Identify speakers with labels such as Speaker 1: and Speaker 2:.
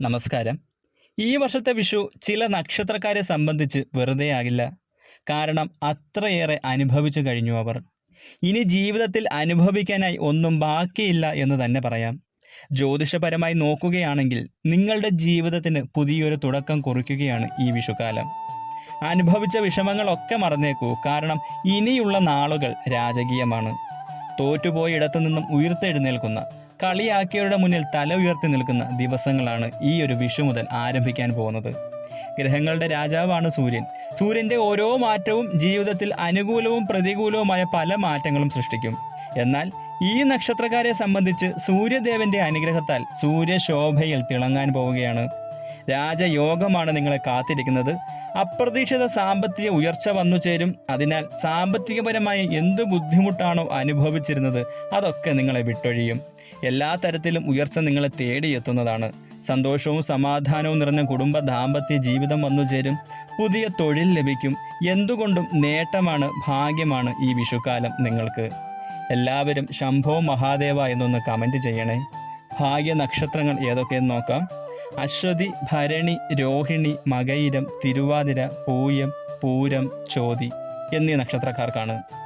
Speaker 1: നമസ്കാരം. ഈ വർഷത്തെ വിഷു ചില നക്ഷത്രക്കാരെ സംബന്ധിച്ച് വെറുതെ ആകില്ല കാരണം അത്രയേറെ അനുഭവിച്ചു കഴിഞ്ഞു അവർ. ഇനി ജീവിതത്തിൽ അനുഭവിക്കാനായി ഒന്നും ബാക്കിയില്ല എന്ന് തന്നെ പറയാം. ജ്യോതിഷപരമായി നോക്കുകയാണെങ്കിൽ നിങ്ങളുടെ ജീവിതത്തിന് പുതിയൊരു തുടക്കം കുറിക്കുകയാണ് ഈ വിഷുക്കാലം അനുഭവിച്ച വിഷമങ്ങളൊക്കെ മറന്നേക്കൂ. കാരണം ഇനിയുള്ള നാളുകൾ രാജകീയമാണ്. തോറ്റുപോയ ഇടത്തു നിന്നും ഉയർത്തെഴുന്നേൽക്കുന്ന കളിയാക്കിയവരുടെ മുന്നിൽ തല ഉയർത്തി നിൽക്കുന്ന ദിവസങ്ങളാണ് ഈ ഒരു വിഷു മുതൽ ആരംഭിക്കാൻ പോകുന്നത്. ഗ്രഹങ്ങളുടെ രാജാവാണ് സൂര്യൻ. സൂര്യന്റെ ഓരോ മാറ്റവും ജീവിതത്തിൽ അനുകൂലവും പ്രതികൂലവുമായ പല മാറ്റങ്ങളും സൃഷ്ടിക്കും. എന്നാൽ ഈ നക്ഷത്രക്കാരെ സംബന്ധിച്ച് സൂര്യദേവന്റെ അനുഗ്രഹത്താൽ സൂര്യശോഭയിൽ തിളങ്ങാൻ പോവുകയാണ്. രാജയോഗമാണ് നിങ്ങളെ കാത്തിരിക്കുന്നത്. അപ്രതീക്ഷിത സാമ്പത്തിക ഉയർച്ച വന്നു ചേരും. അതിനാൽ സാമ്പത്തികപരമായി എന്ത് ബുദ്ധിമുട്ടാണോ അനുഭവിച്ചിരുന്നത് അതൊക്കെ നിങ്ങളെ വിട്ടൊഴിയും. എല്ലാ തരത്തിലും ഉയർച്ച നിങ്ങളെ തേടിയെത്തുന്നതാണ് സന്തോഷവും സമാധാനവും നിറഞ്ഞ കുടുംബ ദാമ്പത്യ ജീവിതം വന്നു ചേരും. പുതിയ തൊഴിൽ ലഭിക്കും. എന്തുകൊണ്ടും നേട്ടമാണ് ഭാഗ്യമാണ് ഈ വിഷുക്കാലം നിങ്ങൾക്ക്. എല്ലാവരും ശംഭോ മഹാദേവ എന്നൊന്ന് കമന്റ് ചെയ്യണേ. ഭാഗ്യ നക്ഷത്രങ്ങൾ ഏതൊക്കെയെന്ന് നോക്കാം. അശ്വതി ഭരണി രോഹിണി മകയിരം തിരുവാതിര പൂയം പൂരം ചോതി എന്നീ നക്ഷത്രക്കാർക്കാണ്.